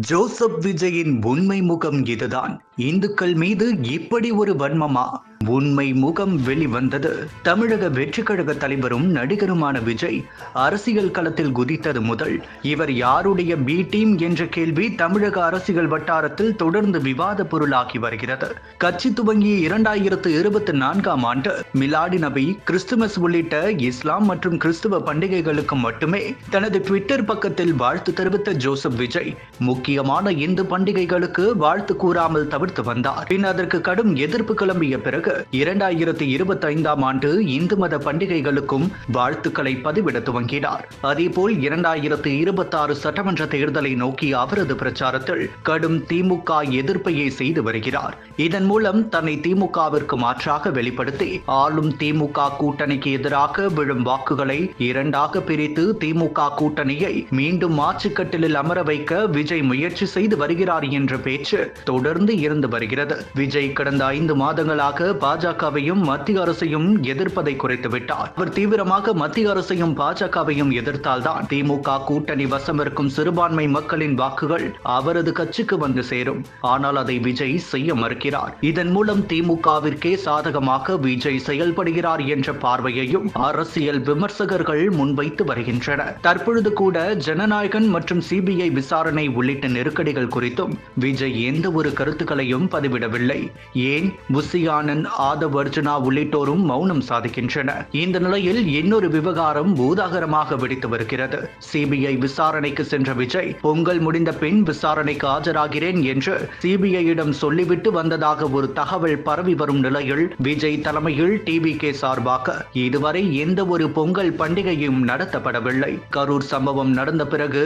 Joseph விஜயின் உண்மை முகம் இதுதான். இந்துக்கள் மீது இப்படி ஒரு வன்மமா? உண்மை முகம் வெளிவந்தது. தமிழக வெற்றி கழக தலைவரும் நடிகருமான விஜய் அரசியல் களத்தில் குதித்தது முதல் இவர் யாருடைய பி டீம் என்ற கேள்வி தமிழக அரசியல் வட்டாரத்தில் தொடர்ந்து விவாத பொருளாகி வருகிறது. கட்சி துவங்கிய இரண்டாயிரத்து இருபத்தி நான்காம் ஆண்டு மிலாடி நபி கிறிஸ்துமஸ் உள்ளிட்ட இஸ்லாம் மற்றும் கிறிஸ்துவ பண்டிகைகளுக்கு மட்டுமே தனது ட்விட்டர் பக்கத்தில் வாழ்த்து தெரிவித்த ஜோசப் விஜய் முக்கியமான இந்து பண்டிகைகளுக்கு வாழ்த்து கூறாமல் தவிர்த்து வந்தார். பின் அதற்கு கடும் எதிர்ப்பு கிளம்பிய பிறகு இரண்டாயிரத்தி இருபத்தி ஐந்தாம் ஆண்டு இந்து மத பண்டிகைகளுக்கும் வாழ்த்துக்களை பதிவிட துவங்கினார். அதேபோல் இரண்டாயிரத்தி இருபத்தி ஆறு சட்டமன்ற தேர்தலை நோக்கி அவரது பிரச்சாரத்தில் கடும் திமுக எதிர்ப்பையே செய்து வருகிறார். இதன் மூலம் தன்னை திமுகவிற்கு மாற்றாக வெளிப்படுத்தி ஆளும் திமுக கூட்டணிக்கு எதிராக விழும் வாக்குகளை இரண்டாக பிரித்து திமுக கூட்டணியை மீண்டும் ஆட்சிக்கட்டிலில் அமர வைக்க விஜய் முயற்சி செய்து வருகிறார் என்ற பேச்சு தொடர்ந்து இருந்து வருகிறது. விஜய் கடந்த ஐந்து மாதங்களாக பாஜகவையும் மத்திய அரசையும் எதிர்ப்பதை குறைத்து விட்டார். அவர் தீவிரமாக மத்திய அரசையும் பாஜகவையும் எதிர்த்தால்தான் திமுக கூட்டணி வசம் இருக்கும் சிறுபான்மை மக்களின் வாக்குகள் அவரது கட்சிக்கு வந்து சேரும். ஆனால் அதை விஜய் செய்ய மறுக்கிறார். இதன் மூலம் திமுகவிற்கே சாதகமாக விஜய் செயல்படுகிறார் என்ற பார்வையையும் அரசியல் விமர்சகர்கள் முன்வைத்து வருகின்றனர். தற்பொழுது கூட ஜனநாயகன் மற்றும் சிபிஐ விசாரணை உள்ளிட்ட நெருக்கடிகள் குறித்தும் விஜய் எந்த ஒரு கருத்துக்களையும் பதிவிடவில்லை. ஏன்? புசியானன் ஆதவ் அர்ஜுனா உள்ளிட்டோரும் மௌனம் சாதிக்கின்றனர் இந்த நிலையில் இன்னொரு விவகாரம் பூதாகரமாக வெடித்து வருகிறது. சிபிஐ விசாரணைக்கு சென்ற விஜய் பொங்கல் முடிந்த பின் விசாரணைக்கு ஆஜராகிறேன் என்று சிபிஐயிடம் சொல்லிவிட்டு வந்ததாக ஒரு தகவல் பரவி வரும் நிலையில் விஜய் தலைமையில் டிவி கே சார்பாக இதுவரை எந்த ஒரு பொங்கல் பண்டிகையும் நடத்தப்படவில்லை. கரூர் சம்பவம் நடந்த பிறகு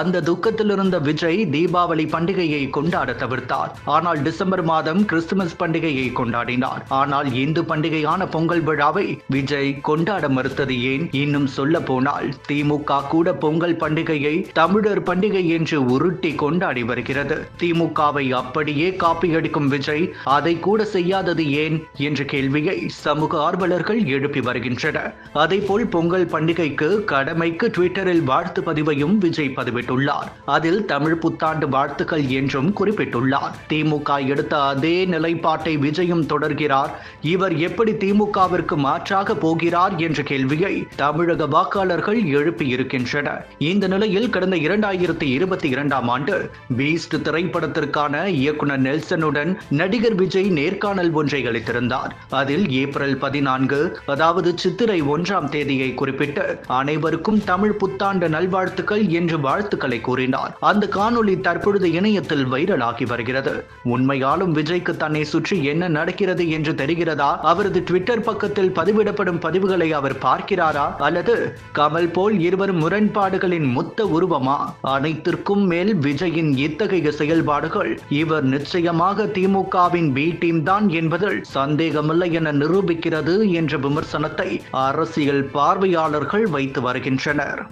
அந்த துக்கத்திலிருந்த விஜய் தீபாவளி பண்டிகையை கொண்டாட தவிர்த்தார். ஆனால் டிசம்பர் மாதம் கிறிஸ்துமஸ் பண்டிகையை கொண்டாடினார். ஆனால் இந்து பண்டிகையான பொங்கல் விழாவை விஜய் கொண்டாட மறுத்தது ஏன்? இன்னும் சொல்ல போனால் திமுக கூட பொங்கல் பண்டிகையை தமிழர் பண்டிகை என்று உருட்டி கொண்டாடி வருகிறது. திமுகவை அப்படியே காப்பியடிக்கும் விஜய் அதை கூட செய்யாதது ஏன்? என்ற கேள்வியை சமூக ஆர்வலர்கள் எழுப்பி வருகின்றனர். அதேபோல் பொங்கல் பண்டிகைக்கு கடமைக்கு ட்விட்டரில் வாழ்த்து பதிவையும் விஜய் பதிவிட்டுள்ளார். அதில் தமிழ் புத்தாண்டு வாழ்த்துக்கள் என்றும் குறிப்பிட்டுள்ளார். திமுக எடுத்த அதே நிலைப்பாட்டை விஜயும் தொடர்கிறார். இவர் எப்படி திமுகவிற்கு மாற்றாக போகிறார் என்ற கேள்வியை தமிழக வாக்காளர்கள் எழுப்பியிருக்கின்றனர் இந்த நிலையில் கடந்த இரண்டாயிரத்தி இருபத்தி இரண்டாம் ஆண்டு பீஸ்ட் திரைப்படத்திற்கான இயக்குனர் நெல்சனுடன் நடிகர் விஜய் நேர்காணல் ஒன்றை அளித்திருந்தார். அதில் ஏப்ரல் பதினான்கு அதாவது சித்திரை ஒன்றாம் தேதியை குறிப்பிட்டு அனைவருக்கும் தமிழ் புத்தாண்டு நல்வாழ்த்துக்கள் என்று வாழ்த்துக்களை கூறினார். அந்த காணொளி தற்பொழுது இணையத்தில் வைரலாகி வருகிறது. உண்மையாலும் விஜய்க்கு தன்னை சுற்றி என்ன நடக்கிறது என்று தெரிகிறதா? அவரது ட்விட்டர் பக்கத்தில் பதிவிடப்படும் பதிவுகளை அவர் பார்க்கிறாரா? அல்லது கமல் போல் இருவரும் முரண்பாடுகளின் மொத்த உருவமா? அனைத்திற்கும் மேல் விஜயின் இத்தகைய செயல்பாடுகள் இவர் நிச்சயமாக திமுகவின் பி டீம் தான் என்பதில் சந்தேகமில்லை என நிரூபிக்கிறது என்ற விமர்சனத்தை அரசியல் பார்வையாளர்கள் வைத்து வருகின்றனர்.